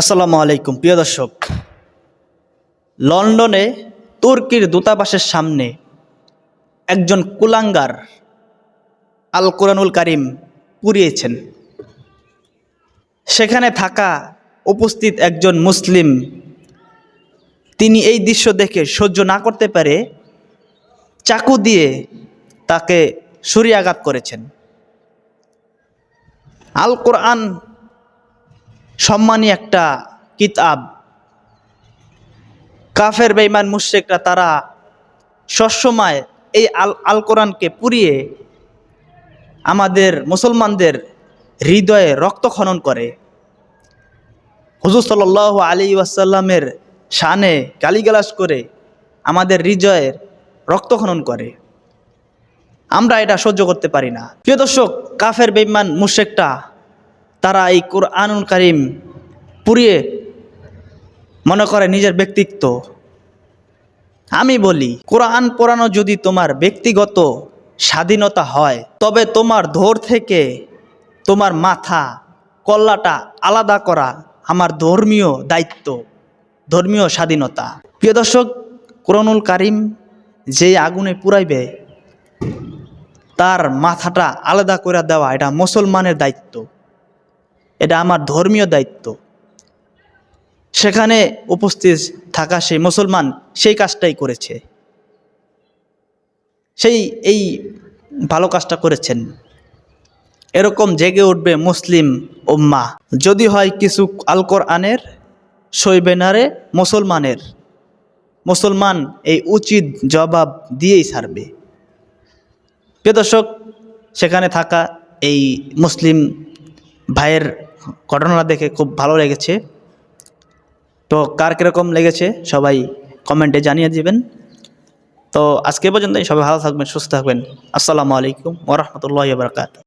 আসসালামু আলাইকুম, প্রিয় দর্শক। লন্ডনে তুর্কির দূতাবাসের সামনে একজন কুলাঙ্গার আল কোরআনুল কারিম পুড়িয়েছেন। সেখানে থাকা উপস্থিত একজন মুসলিম, তিনি এই দৃশ্য দেখে সহ্য না করতে পারে চাকু দিয়ে তাকে ছুরিয়াঘাত করেছেন। আল কোরআন সম্মানী একটা কিতাব। কাফের বেইমান মুশ্রিকরা তারা সবসময় এই আল আল কোরআনকে পুড়িয়ে আমাদের মুসলমানদের হৃদয়ে রক্ত খনন করে। হুজুর সাল আলী ওয়াসাল্লামের শানে গালিগালাস করে আমাদের হৃদয়ের রক্ত খনন করে। আমরা এটা সহ্য করতে পারি না। প্রিয় দর্শক, কাফের বেইমান মুশেকটা তারা এই কোরআনুল কারিম পুড়িয়ে মনে করে নিজের ব্যক্তিত্ব। আমি বলি, কোরআন পড়ানো যদি তোমার ব্যক্তিগত স্বাধীনতা হয়, তবে তোমার ধর থেকে তোমার মাথা, কল্লাটা আলাদা করা আমার ধর্মীয় দায়িত্ব, ধর্মীয় স্বাধীনতা। প্রিয় দর্শক, কোরআনুল কারিম যে আগুনে পুরাইবে তার মাথাটা আলাদা করে দেওয়া এটা মুসলমানের দায়িত্ব। এটা আমার ধর্মীয় দায়িত্ব। সেখানে উপস্থিত থাকা সেই মুসলমান সেই কাজটাই করেছে। সেই, এই ভালো কাজটা করেছেন। এরকম জেগে উঠবে মুসলিম উম্মা যদি হয় কিছু আল কোরআনের সইবেনারে মুসলমানের। মুসলমান এই উচিত জবাব দিয়েই ছাড়বে। প্রিয় দর্শক, সেখানে থাকা এই মুসলিম ভাইয়ের ঘটনা দেখে খুব ভালো লেগেছে। তো কার কীরকম লেগেছে সবাই কমেন্টে জানিয়ে দিবেন। তো আজকে পর্যন্ত সবাই ভালো থাকবেন, সুস্থ থাকবেন। আসসালামু আলাইকুম ওরহমতুল্লাহ বারকাত